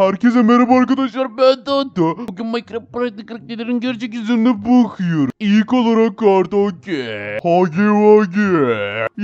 Herkese merhaba arkadaşlar ben Danto. Bugün Minecraft Party karakterlerin gerçek yüzlerine bakıyorum. İlk olarak Kartoke, Hagi Wagi,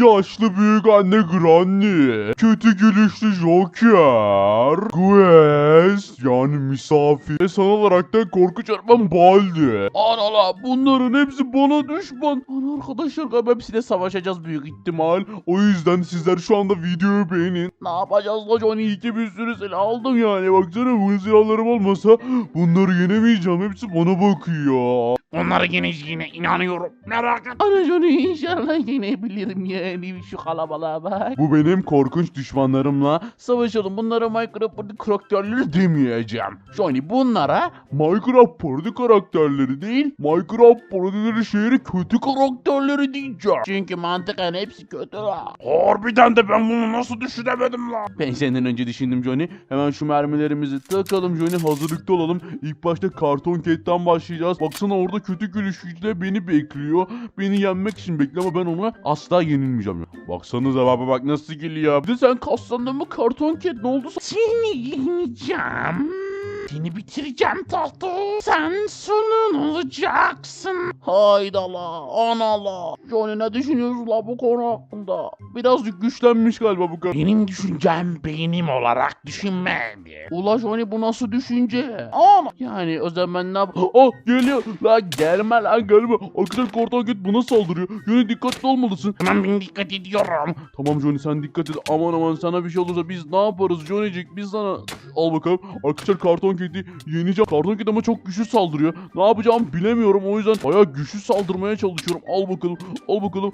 Yaşlı Büyük Anne Granny, Kötü Gülüşlü Joker, Quest yani misafir ve son olarak da Korkunç Öğretmen Baldi. Anala bunların hepsi bana düşman. Ana arkadaşlar galiba hepsiyle savaşacağız büyük ihtimal. O yüzden sizler şu anda videoyu beğenin. Ne yapacağız la Johnny? İyi ki bir sürü silah aldım yani. Baksana bu silahlarım olmasa bunları yenemeyeceğim. Hepsi bana bakıyor. Onları yeneceğine inanıyorum. Merak etme. Ana inşallah yenebilirim yani şu kalabalığa bak. Bu benim korkunç düşmanlarımla savaşalım. Bunlara Minecraft Party karakterleri demeyeceğim. Johnny bunlara Minecraft Party karakterleri değil Minecraft Party'leri şehri kötü karakterleri diyeceğim. Çünkü mantıken hepsi kötü la. Harbiden de ben bunu nasıl düşünemedim lan? Ben senden önce düşündüm Johnny. Hemen şu mermilerimizi takalım Johnny. Hazırlıklı olalım. İlk başta karton ketten başlayacağız. Baksana orada kötü gülüşüyle beni bekliyor. Beni yenmek için bekliyor ama ben ona asla yenilmeyeceğim. Ya. Baksanıza baba bak nasıl geliyor. Bir de sen kaslandın mı karton ket ne oldu? Seni yeneceğim. Seni bitireceğim tahta. Sen sonun olacaksın. Hayda la ana la. Johnny ne düşünüyorsun la bu konu hakkında? Birazcık güçlenmiş galiba bu kadar. Benim düşüncem beynim olarak düşünmedi. Ula Johnny bu nasıl düşünce? Ana. Yani o zaman ne yap? Oh geliyor. La gelme lan gelme. Arkadaşlar karton ket buna saldırıyor. Johnny dikkatli olmalısın. Hemen ben dikkat ediyorum. Tamam Johnny sen dikkat et. Aman aman sana bir şey olursa biz ne yaparız Johnny'cik biz sana al bakalım. Arkadaşlar karton kedi yeneceğim. Karton kedi ama çok güçlü saldırıyor. Ne yapacağımı bilemiyorum o yüzden bayağı güçlü saldırmaya çalışıyorum. Al bakalım. Al bakalım.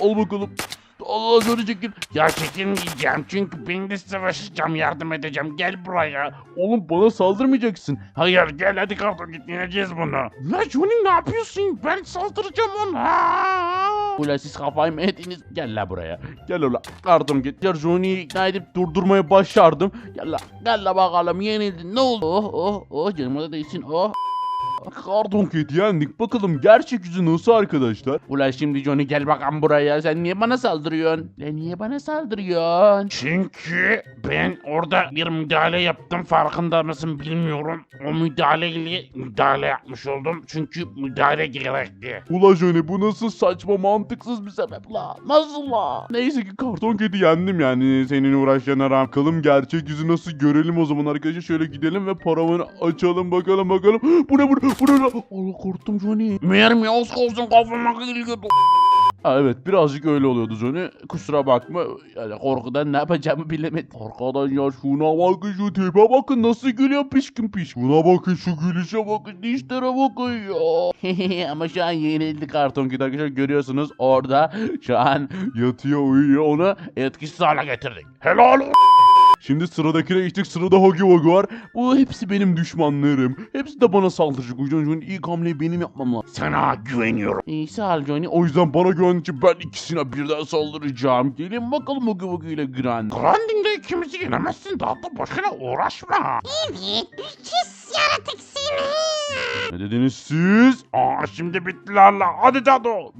Al bakalım. Allah Johnny çekil. Ya çekilmeyeceğim çünkü ben de savaşacağım yardım edeceğim. Gel buraya. Oğlum bana saldırmayacaksın. Hayır gel hadi karton git yeneceğiz bunu. La Johnny ne yapıyorsun? Ben saldıracağım ona. Ula siz kafayı mı yediniz? Gel la buraya. Gel ula. Karton git. Ya Johnny'yi ikna edip durdurmaya başardım. Gel la. Gel la bakalım yenildin. Ne oldu? Oh oh oh canıma da değsin. Oh. Karton Kid yendik. Bakalım gerçek yüzü nasıl arkadaşlar? Ulan şimdi Johnny gel bakalım buraya. Sen niye bana saldırıyorsun? Lan niye bana saldırıyorsun? Çünkü ben orada bir müdahale yaptım farkında mısın bilmiyorum. O müdahaleyle müdahale yapmış oldum çünkü müdahale gerekti. Ula Johnny bu nasıl saçma mantıksız bir sebep la? Nasıl la? Neyse ki karton kedi yendim yani senin uğraşlarına rağmen. Bakalım gerçek yüzü nasıl görelim o zaman arkadaşlar. Şöyle gidelim ve paravanı açalım bakalım bakalım. Bu ne bu ne bu ne la? Allah korktum Johnny. Mermi az kalsın kafama geliyordu. Ha, evet birazcık öyle oluyordu Johnny. Kusura bakma. Yani korkudan ne yapacağımı bilemedim. Arkadan ya şuna bakın şu tipe bakın nasıl gülüyor pişkin piş. Şuna bakın şu gülüşe bakın dişlere bakın ya. Ama şu an yenildi karton kit arkadaşlar görüyorsunuz orada şu an yatıyor uyuyor onu etkisiz hale getirdik. Helal olsun. Şimdi sıradakine geçtik. Sırada Huggy Wuggy var. Bu hepsi benim düşmanlarım. Hepsi de bana saldıracak. O yüzden Johnny ilk hamleyi benim yapmam lazım. Sana güveniyorum. İyi sağ ol Johnny. O yüzden bana güven için ben ikisine birden saldıracağım. Gelin bakalım Huggy Wuggy ile Grand. Grandin'de ikimizi yenemezsin daha da boşuna uğraşma. Evet, üç yaratık seni. Ne dediniz siz? Aa şimdi bittiler la hadi Dado.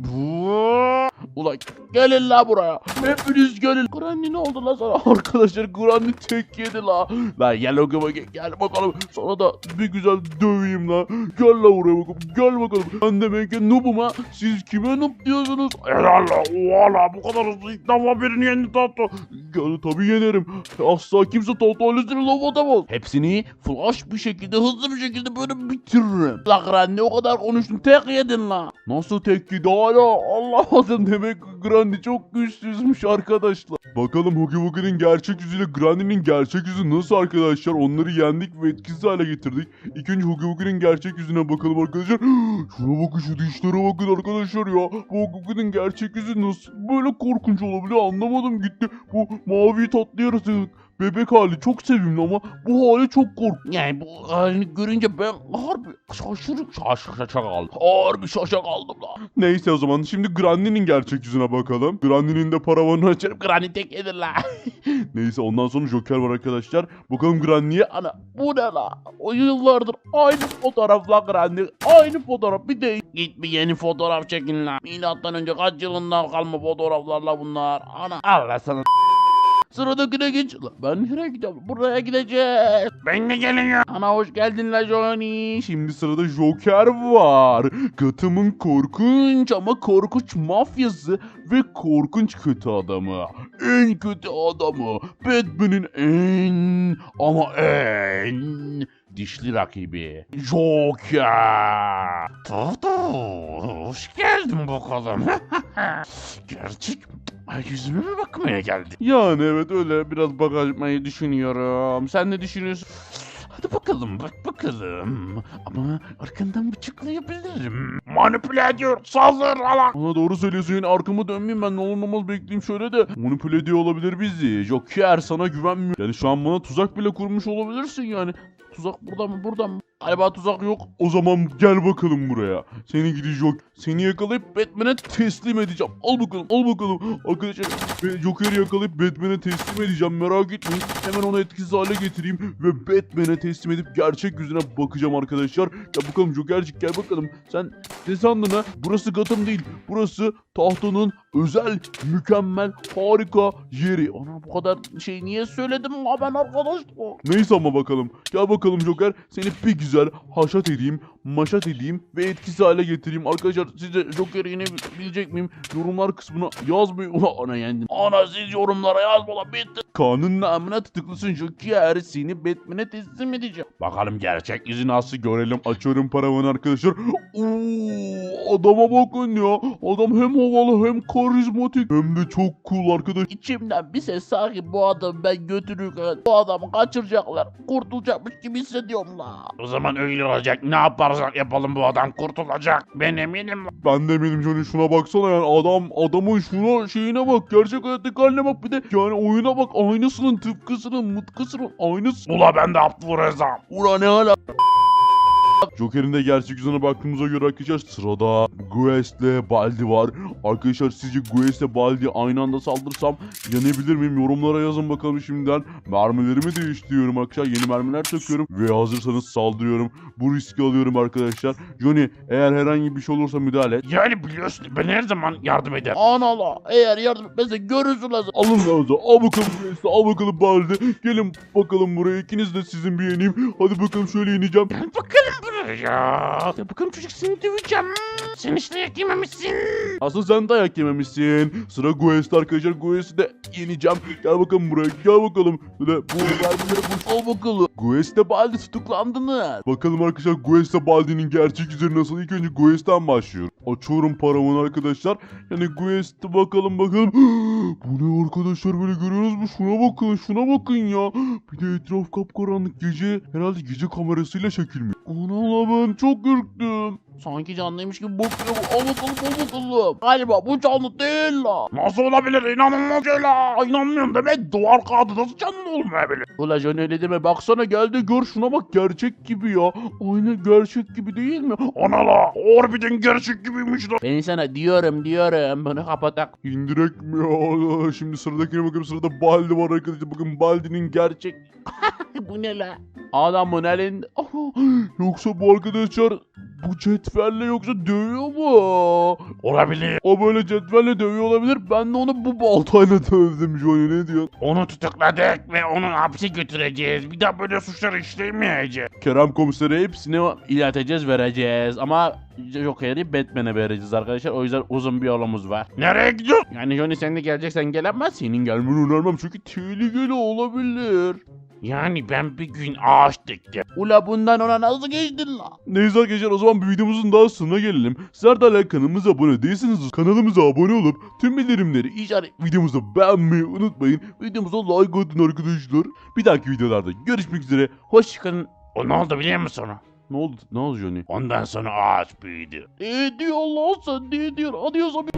Ulan gelin la buraya. Hepiniz gelin. Granny ne oldu la sana? Arkadaşlar Granny tek yedi la. La gel Wuggy gel bakalım. Sana da bir güzel döveyim la. Gel la buraya bakalım. Gel bakalım. Ben demek ki noobum ha. Siz kime noob diyorsunuz? Helal la valla bu kadar hızlı ilk defa birini yendi Dado. Yani tabii yenerim. Asla kimse totalistini laf atamaz. Hepsini flash bir şekilde hızlı bir şekilde böyle bitiririm. La Granny o kadar konuştun tek yedin la. Nasıl tek yedi hala anlamadım demek ki Granny çok güçsüzmüş arkadaşlar. Bakalım Huggy Wuggy'nin gerçek yüzüyle Granny'nin gerçek yüzü nasıl arkadaşlar onları yendik ve etkisiz hale getirdik. İlk önce Huggy Wuggy'nin gerçek yüzüne bakalım arkadaşlar. Şuna bakın şu dişlere bakın arkadaşlar ya. Huggy Wuggy'nin gerçek yüzü nasıl böyle korkunç olabiliyor anlamadım gitti. Bu mavi tatlı yaratık. Bebek hali çok sevimli ama bu hali çok korkunç. Yani bu halini görünce ben harbi şaşırıp şaşıracak kaldım. Harbi şaşa kaldım la. Neyse o zaman şimdi Granny'nin gerçek yüzüne bakalım. Granny'nin de paravanını açarım. Granny tek yedir la. Neyse ondan sonra Joker var arkadaşlar. Bakalım Granny'ye. Ana bu ne la? O yıllardır aynı fotoğrafla Granny. Aynı fotoğraf bir de. Git bir yeni fotoğraf çekin la. Milattan önce kaç yılından kalma fotoğraflarla bunlar. Ana Allah sana Sıradakine geç. La, ben nereye gidiyorum? Buraya gideceğiz. Ben de geliyor. Ana hoş geldin la Johnny. Şimdi sırada Joker var. Gotham'ın korkunç ama korkunç mafyası ve korkunç kötü adamı. En kötü adamı. Batman'in en ama en dişli rakibi. Joker. Hoş geldin bakalım. Gerçek yüzüme mi bakmaya geldin? Yani evet öyle biraz bakmayı düşünüyorum. Sen ne düşünüyorsun? Hadi bakalım bak bakalım. Ama arkandan bıçaklayabilirim. Manipüle ediyor. Saldır ala. Ona doğru söylüyorsun yani arkamı dönmeyeyim ben ne olur olmaz bekleyeyim şöyle de manipüle ediyor olabilir bizi. Joker sana güvenmiyor. Yani şu an bana tuzak bile kurmuş olabilirsin yani. Tuzak burada mı burada mı? Galiba tuzak yok. O zaman gel bakalım buraya. Seni gidi Joker. Seni yakalayıp Batman'e teslim edeceğim. Al bakalım al bakalım. Arkadaşlar ben Joker'i yakalayıp Batman'e teslim edeceğim merak etmeyin. Hemen onu etkisiz hale getireyim ve Batman'e teslim edip gerçek yüzüne bakacağım arkadaşlar. Ya bakalım Joker'cik gel bakalım. Sen ne sandın ha? Burası Gotham değil. Burası tahtanın özel, mükemmel, harika yeri. Ana bu kadar şey niye söyledim ha ben arkadaşlar? Neyse ama bakalım. Gel bakalım Joker. Seni bir güzel haşat edeyim, maşat edeyim ve etkisiz hale getireyim. Arkadaşlar sizce Joker'i yenebilecek miyim? Yorumlar kısmına yazmayın. Ulan ana yendim. Ana siz yorumlara yazma lan bitti. Kanun namına tutuklusun Joker. Seni Batman'e teslim edeceğim. Bakalım gerçek yüzü nasıl görelim. Açıyorum paravanı arkadaşlar. Oo, adama bakın ya. Adam hem havalı hem karizmatik hem de çok cool arkadaş. İçimden bir ses sanki bu adamı ben götürürken bu adamı kaçıracaklar. Kurtulacakmış gibi hissediyorum la. O zaman öyle olacak. Ne yaparsak yapalım bu adam kurtulacak. Ben eminim. Ben de eminim Johnny şuna baksana yani adam adamın şuna şeyine bak gerçek hayattaki haline bak bir de yani oyuna bak aynısının tıpkısının mıtkısının aynısı. Ula ben de Abdülrezzak. Ulan ne hala Joker'in de gerçek yüzüne baktığımıza göre arkadaşlar sırada Guest'le Baldi var. Arkadaşlar sizce Guest'le Baldi aynı anda saldırsam yanabilir miyim? Yorumlara yazın bakalım şimdiden. Mermilerimi değiştiriyorum arkadaşlar. Yeni mermiler takıyorum ve hazırsanız saldırıyorum. Bu riski alıyorum arkadaşlar. Johnny eğer herhangi bir şey olursa müdahale et. Yani biliyorsun ben her zaman yardım ederim. Anala eğer yardım etmezse görürsün lazım. Alın lazım. Al bakalım Guest'le al bakalım Baldi. Gelin bakalım buraya ikiniz de sizin bir yeneyim. Hadi bakalım şöyle yeneceğim. Gel bakalım buraya. Ya bakalım çocuk seni döveceğim. Sen işte yememişsin. Asıl sen dayak yememişsin. Sıra Guest'te arkadaşlar. Guest'i de yeneceğim. Gel bakalım buraya. Gel bakalım. Böyle bu mermileri boş al bakalım. Guest'te Baldi tutuklandınız. Bakalım arkadaşlar Guest'te Baldi'nin gerçek yüzü nasıl? İlk önce Guest'ten başlıyorum. Açıyorum paramın arkadaşlar. Yani Guest'te bakalım bakalım. bu ne arkadaşlar böyle görüyorsunuz mu? Şuna bakın şuna bakın ya. Bir de etraf kapkaranlık gece. Herhalde gece kamerasıyla çekilmiş. Ana la ben çok ürktüm. Sanki canlıymış gibi bakıyor. Al bakalım al bakalım. Galiba bu canlı değil la. Nasıl olabilir? İnanılmaz şey la. İnanmıyorum demek duvar kağıdı nasıl canlı olmayabilir? Ula Can öyle deme. Baksana gel de gör şuna bak gerçek gibi ya. Aynı gerçek gibi değil mi? Ana la. Harbiden gerçek gibiymiş la. Ben sana diyorum diyorum. Bunu kapatak. İndirek mi ya? Şimdi sıradakine bakıyorum. Sırada Baldi var arkadaşlar. Bakın Baldi'nin gerçek. bu ne la? Adamın elinde. Aha, Yoksa bu arkadaşlar bu cetvelle yoksa dövüyor mu? Olabilir. O böyle cetvelle dövüyor olabilir. Ben de onu bu baltayla dövdüm Johnny ne diyorsun? Onu tutukladık ve onu hapse götüreceğiz. Bir daha böyle suçlar işlemeyeceğiz. Kerem komisere hepsini ileteceğiz vereceğiz ama Joker'i Batman'e vereceğiz arkadaşlar. O yüzden uzun bir yolumuz var. Nereye gidiyorsun? Yani Johnny sen de geleceksen gel ama senin gelmeni önermem çünkü tehlikeli olabilir. Yani ben bir gün ağaç diktim. Ula bundan ona nasıl geçtin la? Neyse arkadaşlar o zaman bir videomuzun daha sonuna gelelim. Sizler de hala kanalımıza abone değilseniz kanalımıza abone olup tüm bildirimleri işaret videomuzu beğenmeyi unutmayın. Videomuza like atın arkadaşlar. Bir dahaki videolarda görüşmek üzere. Hoşçakalın. O ne oldu biliyor musun? Ne oldu? Ne oldu Johnny? Ondan sonra ağaç büyüdü. Ne diyor Allah sen ne diyor? Hadi o zaman.